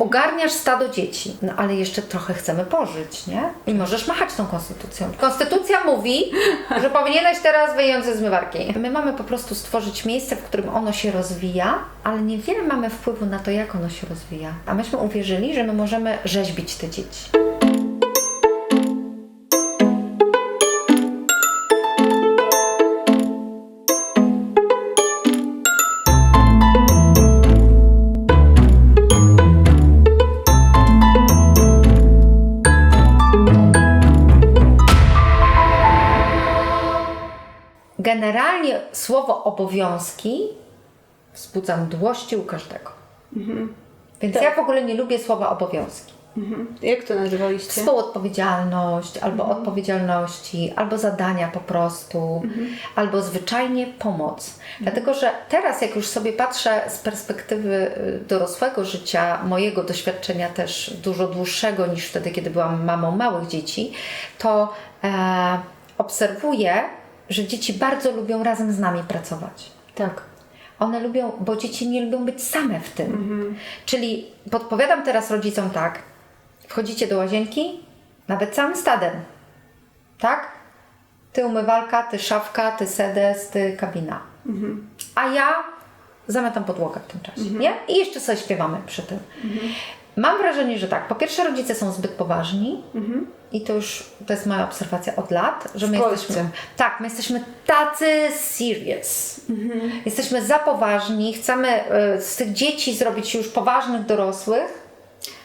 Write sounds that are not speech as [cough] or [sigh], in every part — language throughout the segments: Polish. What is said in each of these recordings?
Ogarniasz stado dzieci, no ale jeszcze trochę chcemy pożyć, nie? I możesz machać tą konstytucją. Konstytucja mówi, że powinieneś teraz wyjąć ze zmywarki. My mamy po prostu stworzyć miejsce, w którym ono się rozwija, ale niewiele mamy wpływu na to, jak ono się rozwija. A myśmy uwierzyli, że my możemy rzeźbić te dzieci. Słowo obowiązki wzbudza mdłości u każdego. Więc Tak. ja w ogóle nie lubię słowa obowiązki. Jak to nazywaliście? Współodpowiedzialność, albo odpowiedzialności, albo zadania po prostu, albo zwyczajnie pomoc. Dlatego, że teraz, jak już sobie patrzę z perspektywy y, dorosłego życia, mojego doświadczenia też dużo dłuższego niż wtedy, kiedy byłam mamą małych dzieci, to e, obserwuję, że dzieci bardzo lubią razem z nami pracować. Tak. One lubią, bo dzieci nie lubią być same w tym. Czyli podpowiadam teraz rodzicom tak, wchodzicie do łazienki, nawet całym stadem, tak? Ty umywalka, ty szafka, ty sedes, ty kabina. A ja zamytam podłogę w tym czasie, nie? I jeszcze sobie śpiewamy przy tym. Mam wrażenie, że tak, po pierwsze rodzice są zbyt poważni i to już, to jest moja obserwacja od lat, że my jesteśmy, tak, my jesteśmy tacy serious. Jesteśmy za poważni, chcemy y, z tych dzieci zrobić już poważnych dorosłych.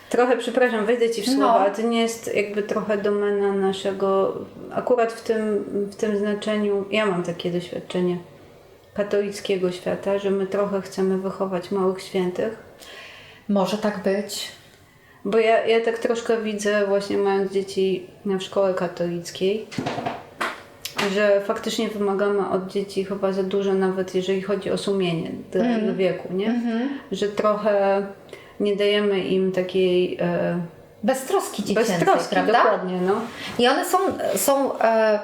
Trochę, przepraszam, wejdę Ci w No. słowa, ale to nie jest jakby trochę domena naszego, akurat w tym, w tym znaczeniu, ja mam takie doświadczenie katolickiego świata, że my trochę chcemy wychować małych świętych, Może tak być. Bo ja, ja tak troszkę widzę właśnie mając dzieci w szkole katolickiej, że faktycznie wymagamy od dzieci chyba za dużo, nawet jeżeli chodzi o sumienie dla ich wieku, nie? Że trochę nie dajemy im takiej e, Beztroski dziecięcej, beztroski, prawda? dokładnie, no. I one są, są e,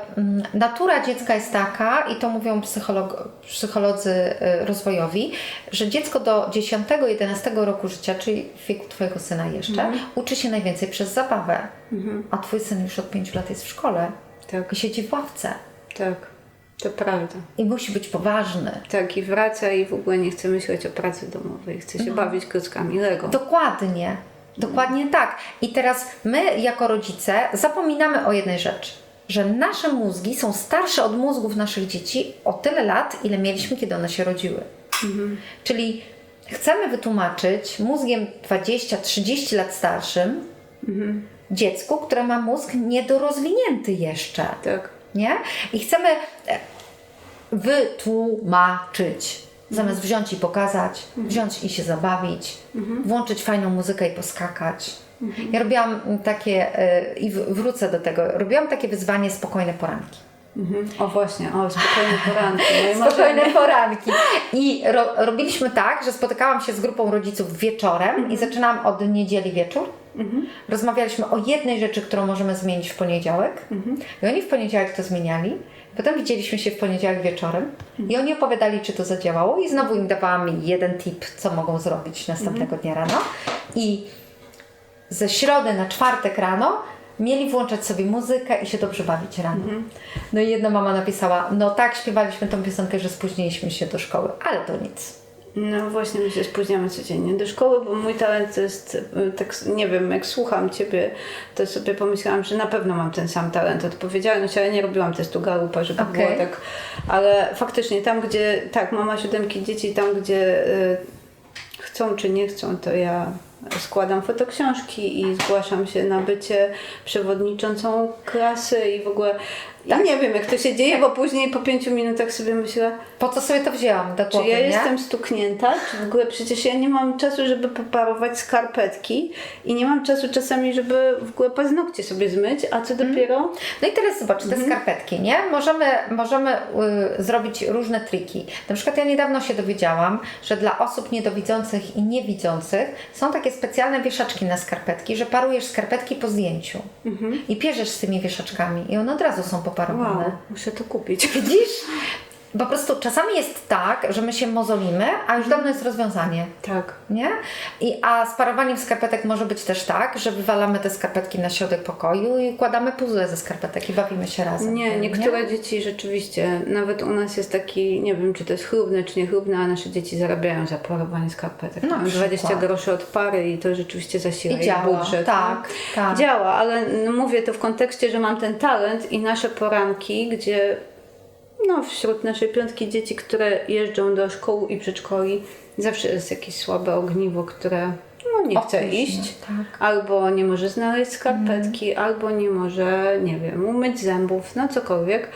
natura dziecka jest taka, i to mówią psycholog, psycholodzy e, rozwojowi, że dziecko do 10-11 roku życia, czyli w wieku Twojego syna jeszcze, uczy się najwięcej przez zabawę. A Twój syn już od 5 lat jest w szkole Tak, i siedzi w ławce tak, to prawda. i musi być poważny. Tak, i wraca i w ogóle nie chce myśleć o pracy domowej, chce się bawić klockami Lego. Dokładnie. Dokładnie tak. I teraz my, jako rodzice, zapominamy o jednej rzeczy. Że nasze mózgi są starsze od mózgów naszych dzieci o tyle lat, ile mieliśmy, kiedy one się rodziły. Czyli chcemy wytłumaczyć mózgiem 20-30 lat starszym dziecku, które ma mózg niedorozwinięty jeszcze. Tak, Nie? I chcemy e, wytłumaczyć. Zamiast wziąć i pokazać, wziąć i się zabawić, włączyć fajną muzykę i poskakać. Ja robiłam takie, e, i wrócę do tego, robiłam takie wyzwanie spokojne poranki. mhm. o właśnie, o spokojne [laughs] poranki. Moje Spokojne marzenie. poranki. I ro, robiliśmy tak, że spotykałam się z grupą rodziców wieczorem i zaczynałam od niedzieli wieczór. Rozmawialiśmy o jednej rzeczy, którą możemy zmienić w poniedziałek. I oni w poniedziałek to zmieniali. Potem widzieliśmy się w poniedziałek wieczorem i oni opowiadali, czy to zadziałało, i znowu im dawałam jeden tip, co mogą zrobić następnego dnia rano. I ze środy na czwartek rano mieli włączać sobie muzykę i się dobrze bawić rano. No i jedna mama napisała, no tak, śpiewaliśmy tą piosenkę, że spóźniliśmy się do szkoły, ale to nic. No właśnie, my się spóźniamy codziennie do szkoły, bo mój talent to jest, y, tak nie wiem, jak słucham Ciebie, to sobie pomyślałam, że na pewno mam ten sam talent, odpowiedzialność, ale nie robiłam testu Galupa, żeby Okej. było tak, ale faktycznie tam, gdzie, tak, mama siódemki dzieci, tam, gdzie y, chcą czy nie chcą, to ja składam fotoksiążki i zgłaszam się na bycie przewodniczącą klasy i w ogóle, ja nie wiem jak to się dzieje, bo później po pięciu minutach sobie myślę, Po co sobie to wzięłam do czy głowy, ja nie? jestem stuknięta? Czy w ogóle przecież ja nie mam czasu, żeby poparować skarpetki i nie mam czasu czasami, żeby w ogóle paznokcie sobie zmyć, a co Mhm. dopiero? No i teraz zobacz, te skarpetki, nie? Możemy, możemy y, zrobić różne triki. Na przykład ja niedawno się dowiedziałam, że dla osób niedowidzących i niewidzących są takie specjalne wieszaczki na skarpetki, że parujesz skarpetki po zdjęciu i pierzesz z tymi wieszaczkami i one od razu są poparowane. Wow, muszę to kupić. Widzisz? Po prostu czasami jest tak, że my się mozolimy, a już dawno jest rozwiązanie. Tak. Nie? I, a z parowaniem skarpetek może być też tak, że wywalamy te skarpetki na środek pokoju i układamy puzzle ze skarpetek i bawimy się razem. Nie, niektóre dzieci rzeczywiście, nawet u nas jest taki, nie wiem czy to jest chlubne czy niechlubne, a nasze dzieci zarabiają za parowanie skarpetek. Tam 20 przykład. groszy od pary i to rzeczywiście zasila I działa, budżet. tak, no. tak. Działa, ale no, mówię to w kontekście, że mam ten talent i nasze poranki, gdzie no, wśród naszej piątki dzieci, które jeżdżą do szkół i przedszkoli, zawsze jest jakieś słabe ogniwo, które no, nie chce Opóźnia, iść. tak. Albo nie może znaleźć skarpetki, albo nie może, nie wiem, umyć zębów, no cokolwiek.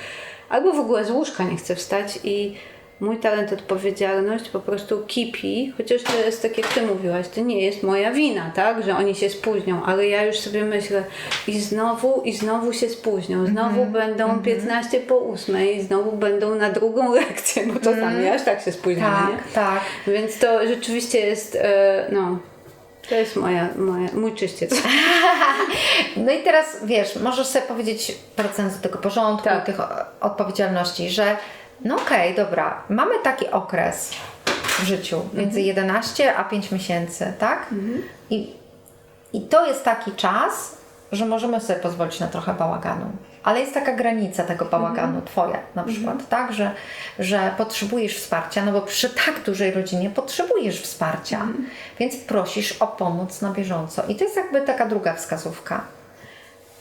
Albo w ogóle z łóżka nie chce wstać i mój talent odpowiedzialność po prostu kipi, chociaż to jest tak jak Ty mówiłaś, to nie jest moja wina, tak, że oni się spóźnią, ale ja już sobie myślę i znowu, i znowu się spóźnią, znowu będą 15 po 8 i znowu będą na drugą [laughs] lekcję, bo czasami aż tak się spóźniamy, nie? Tak, tak. Więc to rzeczywiście jest, e, no, to jest moja, moja, mój czyściec. [laughs] [laughs] No i teraz wiesz, możesz sobie powiedzieć, wracając do tego porządku, Tak. tych odpowiedzialności, że no okej, dobra, mamy taki okres w życiu między 11 a 5 miesięcy, tak? I, I to jest taki czas, że możemy sobie pozwolić na trochę bałaganu. Ale jest taka granica tego bałaganu, twoja na przykład, tak? Że, że potrzebujesz wsparcia, no bo przy tak dużej rodzinie potrzebujesz wsparcia, więc prosisz o pomoc na bieżąco. I to jest jakby taka druga wskazówka.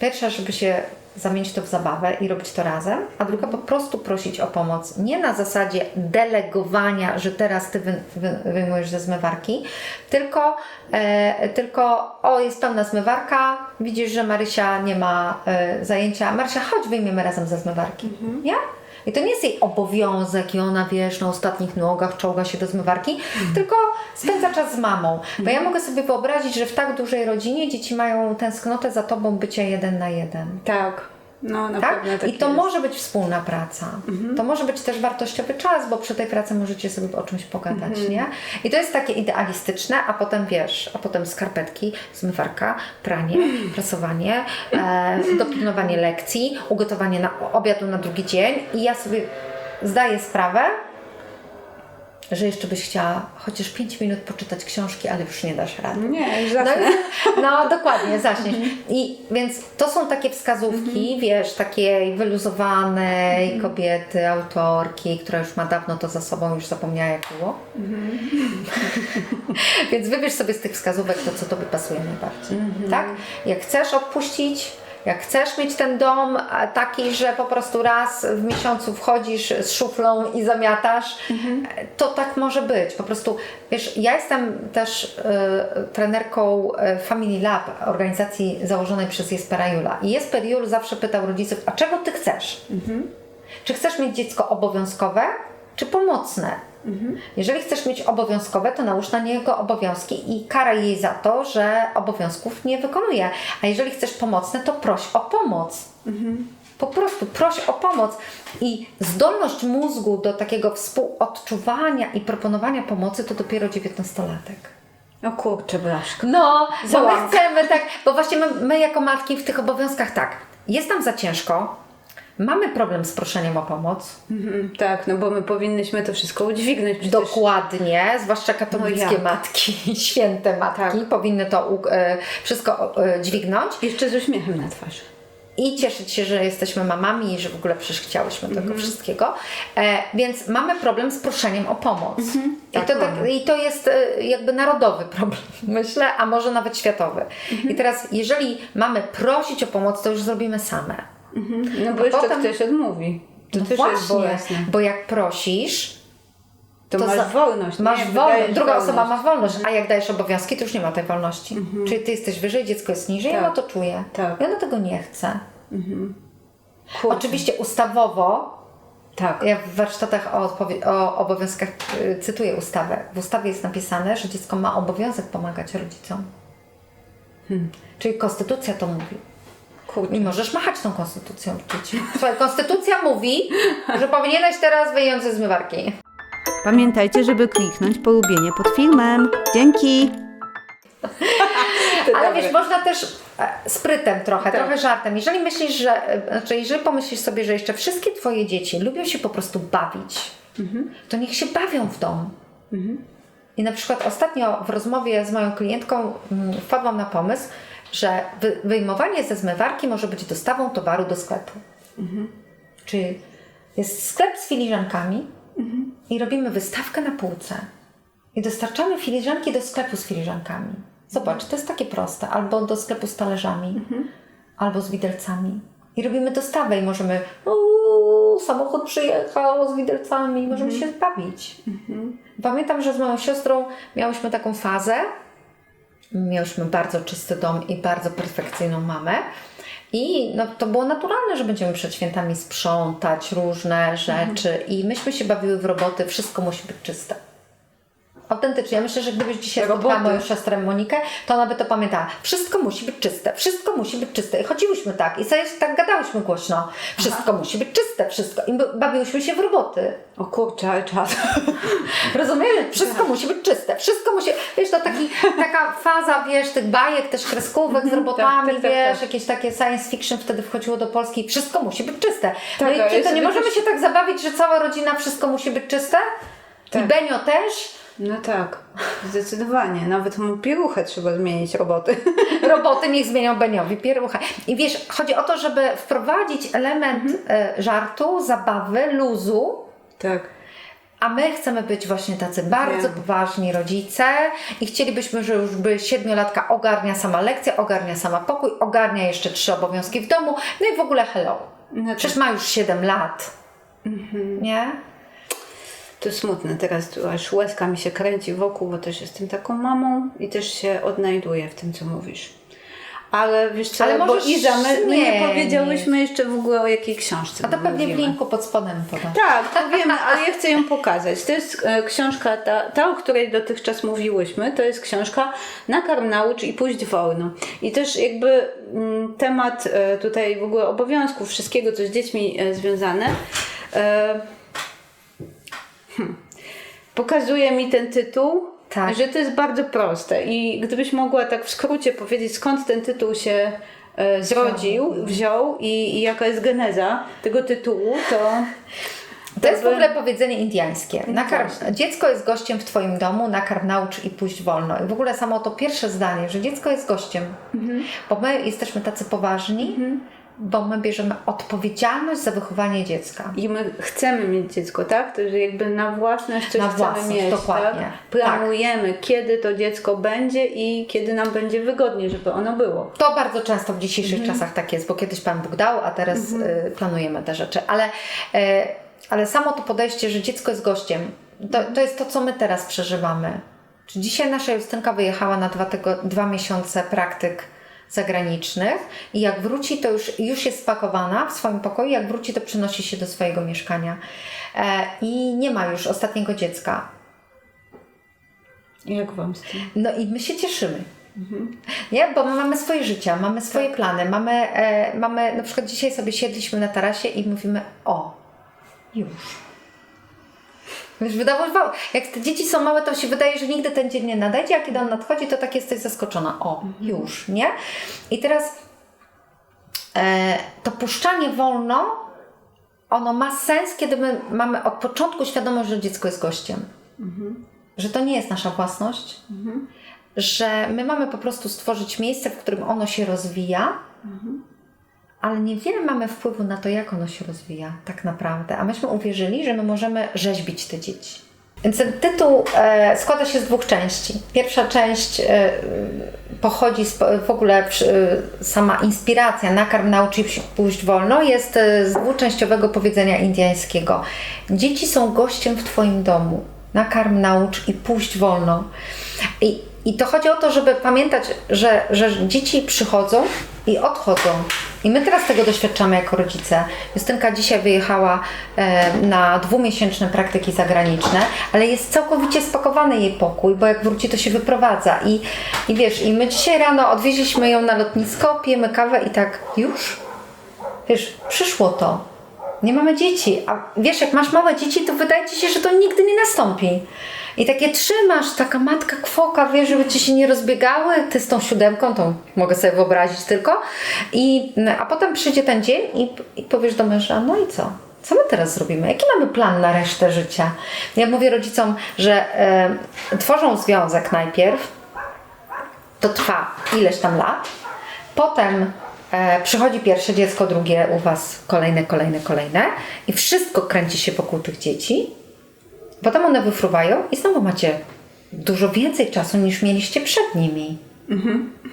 Pierwsza, żeby się zamienić to w zabawę i robić to razem, a druga po prostu prosić o pomoc. Nie na zasadzie delegowania, że teraz ty wy, wy, wyjmujesz ze zmywarki, tylko, e, tylko o, jest pełna zmywarka, widzisz, że Marysia nie ma e, zajęcia. Marysia, chodź, wyjmiemy razem ze zmywarki. Nie? I to nie jest jej obowiązek i ona, wiesz, na ostatnich nogach czołga się do zmywarki, tylko spędza czas z mamą. Bo ja mogę sobie wyobrazić, że w tak dużej rodzinie dzieci mają tęsknotę za tobą bycia jeden na jeden. Tak, no na Tak? pewno tak I to jest. może być wspólna praca. To może być też wartościowy czas, bo przy tej pracy możecie sobie o czymś pogadać, nie? I to jest takie idealistyczne, a potem wiesz, a potem skarpetki, zmywarka, pranie, prasowanie, e, dopilnowanie lekcji, ugotowanie na obiadu na drugi dzień i ja sobie zdaję sprawę, że jeszcze byś chciała chociaż 5 minut poczytać książki, ale już nie dasz rady. Nie, już No, zasnę. no dokładnie, zaśniesz. I więc to są takie wskazówki, wiesz, takiej wyluzowanej kobiety, autorki, która już ma dawno to za sobą, już zapomniała jak było. [laughs] więc wybierz sobie z tych wskazówek to, co Tobie pasuje najbardziej. Tak? Jak chcesz odpuścić, jak chcesz mieć ten dom taki, że po prostu raz w miesiącu wchodzisz z szuflą i zamiatasz, e, to tak może być. Po prostu, wiesz, ja jestem też e, trenerką e, Family Lab, organizacji założonej przez Jespera Jula. I Jesper Jul zawsze pytał rodziców, a czego Ty chcesz? Czy chcesz mieć dziecko obowiązkowe, czy pomocne? Jeżeli chcesz mieć obowiązkowe, to nałóż na niego obowiązki i karaj jej za to, że obowiązków nie wykonuje. A jeżeli chcesz pomocne, to proś o pomoc. Po prostu proś o pomoc. I zdolność mózgu do takiego współodczuwania i proponowania pomocy to dopiero dziewiętnastolatek. O kurczę, blaszka. No, bo my chcemy tak, bo właśnie my, my jako matki w tych obowiązkach tak, jest nam za ciężko, mamy problem z proszeniem o pomoc, Mhm, tak, no bo my powinnyśmy to wszystko udźwignąć. Przecież Dokładnie, zwłaszcza katolickie No matki, [laughs] święte matki Tak. powinny to e, wszystko e, dźwignąć Jeszcze z uśmiechem na twarzy. i cieszyć się, że jesteśmy mamami i że w ogóle przecież chciałyśmy Mhm. tego wszystkiego. E, więc mamy problem z proszeniem o pomoc. I, tak to, tak. I to jest e, jakby narodowy problem, [laughs] myślę, a może nawet światowy. Mhm. I teraz, jeżeli mamy prosić o pomoc, to już zrobimy same. No bo jeszcze potem- ktoś odmówi. To No też jest właśnie, bolesne. bo jak prosisz, To, to masz za- wolność. nie? Masz Wydajesz wolność, druga wolność. osoba ma wolność, a jak dajesz obowiązki, to już nie ma tej wolności. Czyli ty jesteś wyżej, dziecko jest niżej, Tak. ono to czuje. Tak. I ono tego nie chce. Kurczę. Oczywiście ustawowo, Tak. ja w warsztatach o, o obowiązkach y, cytuję ustawę. W ustawie jest napisane, że dziecko ma obowiązek pomagać rodzicom. Czyli konstytucja to mówi. Kurczę. I możesz machać tą konstytucją w. Słuchaj, konstytucja mówi, że powinieneś teraz wyjąć ze zmywarki. Pamiętajcie, żeby kliknąć polubienie pod filmem. Dzięki! [laughs] Ale wiesz, można też e, sprytem trochę, Tak. trochę żartem. Jeżeli myślisz, że, e, znaczy jeżeli pomyślisz sobie, że jeszcze wszystkie twoje dzieci lubią się po prostu bawić, Mhm. to niech się bawią w domu. I na przykład ostatnio w rozmowie z moją klientką mm, wpadłam na pomysł, że wy, wyjmowanie ze zmywarki może być dostawą towaru do sklepu. Czyli jest sklep z filiżankami i robimy wystawkę na półce. I dostarczamy filiżanki do sklepu z filiżankami. Zobacz, to jest takie proste. Albo do sklepu z talerzami, albo z widelcami. I robimy dostawę i możemy uuu, samochód przyjechał z widelcami, możemy się bawić. Pamiętam, że z moją siostrą miałyśmy taką fazę. Miałyśmy bardzo czysty dom i bardzo perfekcyjną mamę. I no, to było naturalne, że będziemy przed świętami sprzątać różne rzeczy. I myśmy się bawiły w roboty, wszystko musi być czyste. Autentycznie. Ja myślę, że gdybyś dzisiaj Roboty. spotkała moją siostrę Monikę, to ona by to pamiętała. Wszystko musi być czyste, wszystko musi być czyste. I chodziłyśmy tak i sobie tak gadałyśmy głośno. Wszystko musi być czyste, wszystko. I bawiłyśmy się w roboty. O kurczę, ale czas. [laughs] Rozumiesz? Wszystko musi być czyste. Wszystko musi. Wiesz, to taki, taka faza, wiesz, tych bajek, też kreskówek z robotami, tak, tak, wiesz, tak. jakieś takie science fiction wtedy wchodziło do Polski. Wszystko musi być czyste. No Tak, i czy to nie możemy się tak zabawić, że cała rodzina wszystko musi być czyste? I Tak. Benio też? No tak, zdecydowanie. Nawet mu pieluchę trzeba zmienić roboty. [laughs] Roboty niech zmienią Beniowi pieruchę. I wiesz, chodzi o to, żeby wprowadzić element e, żartu, zabawy, luzu, Tak. A my chcemy być właśnie tacy bardzo Wiem. poważni rodzice i chcielibyśmy, że już by siedmiolatka ogarnia sama lekcję, ogarnia sama pokój, ogarnia jeszcze trzy obowiązki w domu, no i w ogóle hello. No tak. Przecież ma już 7 lat. Nie? To smutne, teraz aż łezka mi się kręci wokół, bo też jestem taką mamą i też się odnajduję w tym, co mówisz. Ale wiesz co, Ale bo Iza, my, my nie powiedziałyśmy jeszcze w ogóle o jakiej książce A to pewnie w mówimy. linku pod spodem podam. Tak, powiemy, ale ja chcę ją pokazać. To jest e, książka, ta, ta, o której dotychczas mówiłyśmy, to jest książka Nakarm, naucz i pójść wolno. I też jakby mm, temat e, tutaj w ogóle obowiązków, wszystkiego, co z dziećmi e, związane, hmm, pokazuje mi ten tytuł, Tak. że to jest bardzo proste. I gdybyś mogła tak w skrócie powiedzieć, skąd ten tytuł się e, zrodził, wziął i, i jaka jest geneza tego tytułu, to... To jest w ogóle powiedzenie indiańskie. Nakarm, dziecko jest gościem w Twoim domu, nakarm, naucz i pójść wolno. I w ogóle samo to pierwsze zdanie, że dziecko jest gościem. Bo my jesteśmy tacy poważni, bo my bierzemy odpowiedzialność za wychowanie dziecka. I my chcemy mieć dziecko, tak? To że jakby na własność coś Na chcemy własność, mieć, dokładnie. tak? Planujemy, kiedy to dziecko będzie i kiedy nam będzie wygodnie, żeby ono było. To bardzo często w dzisiejszych czasach tak jest, bo kiedyś Pan Bóg dał, a teraz y, planujemy te rzeczy. Ale, y, ale samo to podejście, że dziecko jest gościem, to, to jest to, co my teraz przeżywamy. Czy dzisiaj nasza Justynka wyjechała na dwa, tego, dwa miesiące praktyk zagranicznych i jak wróci, to już, już jest spakowana w swoim pokoju, jak wróci, to przenosi się do swojego mieszkania. E, I nie ma już ostatniego dziecka. Jak wam z tym? No i my się cieszymy. Nie? Bo my mamy swoje życia, mamy swoje plany, mamy, e, mamy, na przykład dzisiaj sobie siedliśmy na tarasie i mówimy, o, już. Wiesz, wydawało jak te dzieci są małe, to się wydaje, że nigdy ten dzień nie nadejdzie, a kiedy on nadchodzi, to tak jesteś zaskoczona. O, już, nie? I teraz e, to puszczanie wolno, ono ma sens, kiedy my mamy od początku świadomość, że dziecko jest gościem. Że to nie jest nasza własność, że my mamy po prostu stworzyć miejsce, w którym ono się rozwija, ale niewiele mamy wpływu na to, jak ono się rozwija tak naprawdę. A myśmy uwierzyli, że my możemy rzeźbić te dzieci. Więc ten tytuł e, składa się z dwóch części. Pierwsza część e, pochodzi z, w ogóle e, sama inspiracja, nakarm naucz i pójść wolno, jest e, z dwuczęściowego powiedzenia indiańskiego. Dzieci są gościem w Twoim domu. Nakarm naucz i pójść wolno. I, i to chodzi o to, żeby pamiętać, że, że dzieci przychodzą i odchodzą. I my teraz tego doświadczamy jako rodzice. Justynka dzisiaj wyjechała e, na dwumiesięczne praktyki zagraniczne, ale jest całkowicie spakowany jej pokój, bo jak wróci, to się wyprowadza. I, I wiesz, i my dzisiaj rano odwieźliśmy ją na lotnisko, pijemy kawę i tak już. Wiesz, przyszło to. Nie mamy dzieci. A wiesz, jak masz małe dzieci, to wydaje ci się, że to nigdy nie nastąpi. I takie trzymasz, taka matka kwoka, wiesz, żeby ci się nie rozbiegały, ty z tą siódemką, to mogę sobie wyobrazić tylko. I, a potem przyjdzie ten dzień i, i powiesz do męża, no i co? Co my teraz zrobimy? Jaki mamy plan na resztę życia? Ja mówię rodzicom, że e, tworzą związek najpierw, to trwa ileś tam lat, potem e, przychodzi pierwsze dziecko, drugie u Was, kolejne, kolejne, kolejne i wszystko kręci się wokół tych dzieci. Potem one wyfruwają i znowu macie dużo więcej czasu niż mieliście przed nimi.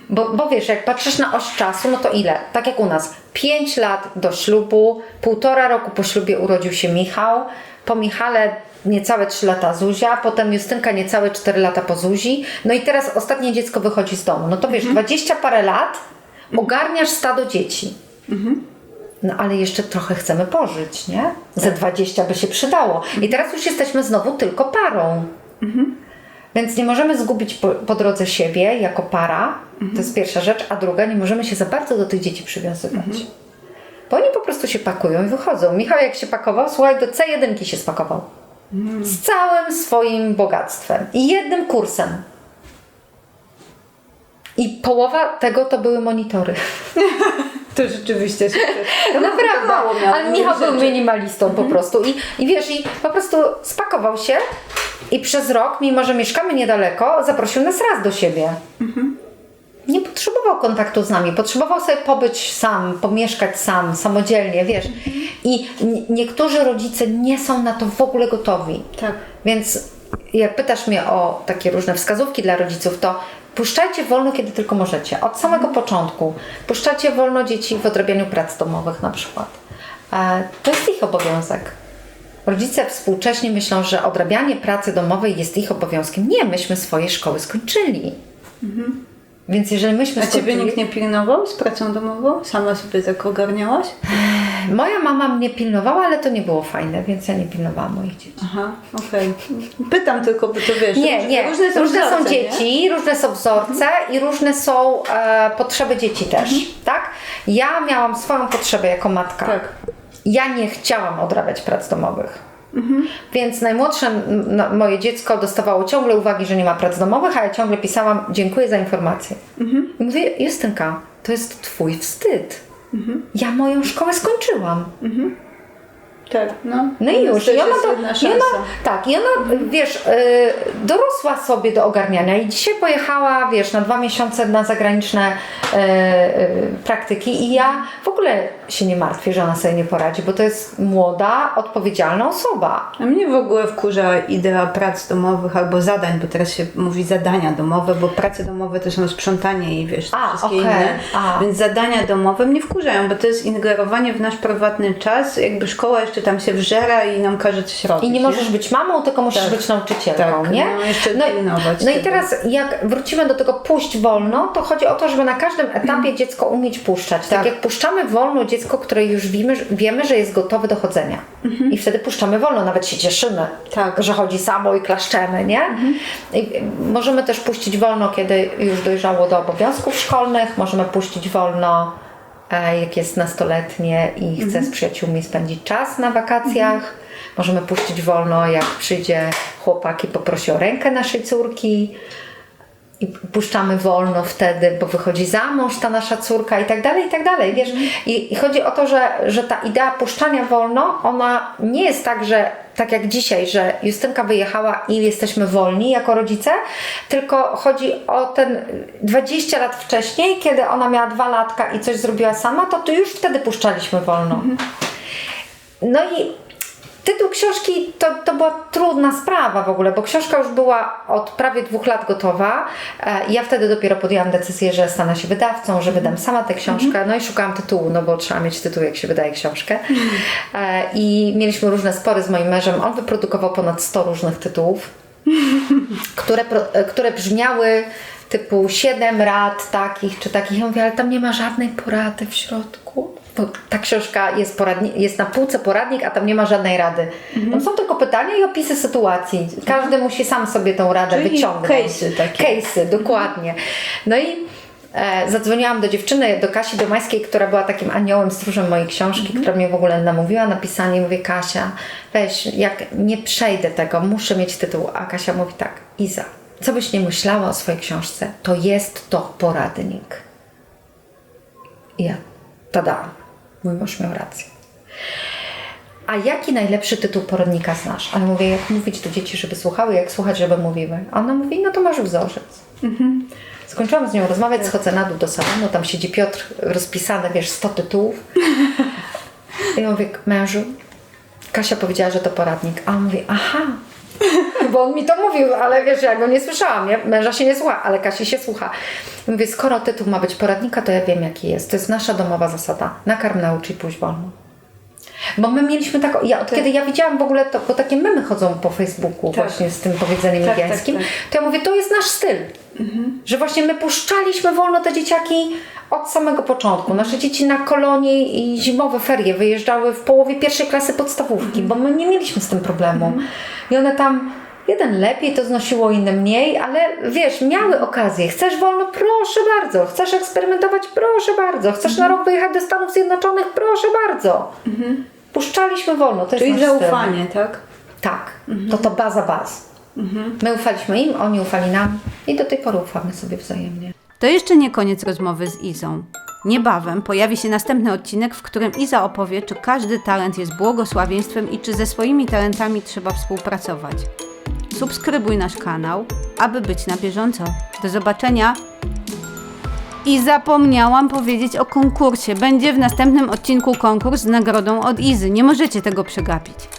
Bo, bo wiesz, jak patrzysz na oś czasu, no to ile? Tak jak u nas, 5 lat do ślubu, półtora roku po ślubie urodził się Michał, po Michale niecałe 3 lata Zuzia, potem Justynka niecałe 4 lata po Zuzi, no i teraz ostatnie dziecko wychodzi z domu. No to wiesz, 20 parę lat ogarniasz stado dzieci. No ale jeszcze trochę chcemy pożyć, nie? Ze 20 by się przydało. I teraz już jesteśmy znowu tylko parą. Więc nie możemy zgubić po, po drodze siebie jako para. To jest pierwsza rzecz. A druga, nie możemy się za bardzo do tych dzieci przywiązywać. Bo oni po prostu się pakują i wychodzą. Michał jak się pakował, słuchaj, do C1 się spakował. Z całym swoim bogactwem. I jednym kursem. I połowa tego to były monitory. [laughs] To rzeczywiście super. [laughs] No naprawdę, mało ale Michał był minimalistą po prostu I, i wiesz, i po prostu spakował się i przez rok, mimo że mieszkamy niedaleko, zaprosił nas raz do siebie. Nie potrzebował kontaktu z nami, potrzebował sobie pobyć sam, pomieszkać sam, samodzielnie, wiesz. I n- niektórzy rodzice nie są na to w ogóle gotowi. Tak. Więc jak pytasz mnie o takie różne wskazówki dla rodziców, to puszczajcie wolno, kiedy tylko możecie. Od samego początku. Puszczajcie wolno dzieci w odrabianiu prac domowych na przykład. E, To jest ich obowiązek. Rodzice współcześnie myślą, że odrabianie pracy domowej jest ich obowiązkiem. Nie, myśmy swoje szkoły skończyli. Więc jeżeli myśmy A ciebie skończyli... nikt nie pilnował z pracą domową? Sama sobie tak ogarniałaś? [laughs] Moja mama mnie pilnowała, ale to nie było fajne, więc ja nie pilnowałam moich dzieci. Aha, okej. Pytam tylko, bo to wiesz. Nie, nie. Różne są, Różne są wzorce, nie? dzieci, różne są wzorce i różne są e, potrzeby dzieci też, tak? Ja miałam swoją potrzebę jako matka. Tak. Ja nie chciałam odrabiać prac domowych. Więc najmłodsze m, no, moje dziecko dostawało ciągle uwagi, że nie ma prac domowych, a ja ciągle pisałam dziękuję za informację. I mówię, Justynka, to jest twój wstyd. Ja moją szkołę skończyłam. Tak, no. No i już. I ona, jest to, i ona, tak, i ona, wiesz, y, dorosła sobie do ogarniania i dzisiaj pojechała, wiesz, na dwa miesiące na zagraniczne y, y, praktyki i ja w ogóle się nie martwię, że ona sobie nie poradzi, bo to jest młoda, odpowiedzialna osoba. A mnie w ogóle wkurza idea prac domowych albo zadań, bo teraz się mówi zadania domowe, bo prace domowe to są sprzątanie i wiesz, A, wszystkie okej. inne. A. Więc zadania domowe mnie wkurzają, bo to jest ingerowanie w nasz prywatny czas, jakby szkoła jeszcze tam się wżera i nam każe coś robić. I nie możesz być mamą, tylko musisz Tak. być nauczycielką, Tak, nie? no, jeszcze no, i- pilnować no i teraz jak wrócimy do tego puść wolno, to chodzi o to, żeby na każdym etapie dziecko umieć puszczać. Tak, Tak. jak puszczamy wolno dziecko, które już wiemy, wiemy, że jest gotowe do chodzenia. I wtedy puszczamy wolno, nawet się cieszymy, Tak. że chodzi samo i klaszczemy, nie? I y, możemy też puścić wolno, kiedy już dojrzało do obowiązków szkolnych, możemy puścić wolno jak jest nastoletnie i chce z przyjaciółmi spędzić czas na wakacjach. Możemy puścić wolno, jak przyjdzie chłopak i poprosi o rękę naszej córki. I puszczamy wolno wtedy, bo wychodzi za mąż ta nasza córka i tak dalej, i tak dalej. Wiesz, i, i chodzi o to, że, że ta idea puszczania wolno, ona nie jest tak, że tak jak dzisiaj, że Justynka wyjechała i jesteśmy wolni jako rodzice, tylko chodzi o ten 20 lat wcześniej, kiedy ona miała dwa latka i coś zrobiła sama, to, to już wtedy puszczaliśmy wolno. No i tytuł książki to, to była trudna sprawa w ogóle, bo książka już była od prawie dwóch lat gotowa. E, i ja wtedy dopiero podjęłam decyzję, że stanę się wydawcą, że wydam sama tę książkę. No i szukałam tytułu, no bo trzeba mieć tytuł, jak się wydaje książkę. E, I mieliśmy różne spory z moim mężem. On wyprodukował ponad 100 różnych tytułów, które, e, które brzmiały typu 7 rad takich czy takich. Ja mówię, ale tam nie ma żadnej porady w środku. Bo ta książka jest, poradni- jest na półce poradnik, a tam nie ma żadnej rady. Tam są tylko pytania i opisy sytuacji. Każdy musi sam sobie tą radę Czyli wyciągnąć. case'y takie. Case'y, dokładnie. No i E, zadzwoniłam do dziewczyny, do Kasi Domańskiej, która była takim aniołem, stróżem mojej książki, która mnie w ogóle namówiła na pisanie. Mówię, Kasia, weź, jak nie przejdę tego, muszę mieć tytuł. A Kasia mówi tak, Iza, co byś nie myślała o swojej książce, to jest to poradnik. I ja, tada, mój mąż miał rację. A jaki najlepszy tytuł poradnika znasz? Ale mówię, jak mówić do dzieci, żeby słuchały, jak słuchać, żeby mówiły. A ona mówi, no to masz wzorzec. Skończyłam z nią rozmawiać, schodzę na dół do salonu, tam siedzi Piotr, rozpisane, wiesz, 100 tytułów. I [laughs] ja mówię, mężu, Kasia powiedziała, że to poradnik. A on mówi, aha. [laughs] Bo on mi to mówił, ale wiesz, ja go nie słyszałam, nie? męża się nie słucha, ale Kasi się słucha. Mówię, skoro tytuł ma być poradnika, to ja wiem jaki jest. To jest nasza domowa zasada. Nakarm, naucz i pójść wolno. Bo my mieliśmy taką, ja, od kiedy ja widziałam w ogóle to, bo takie memy chodzą po Facebooku Tak. właśnie z tym powiedzeniem Tak, tak, indiańskim, tak. to ja mówię, to jest nasz styl. Że właśnie my puszczaliśmy wolno te dzieciaki od samego początku. Nasze dzieci na kolonie i zimowe ferie wyjeżdżały w połowie pierwszej klasy podstawówki, bo my nie mieliśmy z tym problemu. I one tam, jeden lepiej to znosiło, inny mniej, ale wiesz, miały okazję. Chcesz wolno? Proszę bardzo. Chcesz eksperymentować? Proszę bardzo. Chcesz na rok wyjechać do Stanów Zjednoczonych? Proszę bardzo. Puszczaliśmy wolno. To jest Czyli zaufanie, tak? Tak, to to baza baz. My ufaliśmy im, oni ufali nam i do tej pory ufamy sobie wzajemnie. To jeszcze nie koniec rozmowy z Izą. Niebawem pojawi się następny odcinek, w którym Iza opowie, czy każdy talent jest błogosławieństwem i czy ze swoimi talentami trzeba współpracować. Subskrybuj nasz kanał, aby być na bieżąco. Do zobaczenia! I zapomniałam powiedzieć o konkursie. Będzie w następnym odcinku konkurs z nagrodą od Izy. Nie możecie tego przegapić.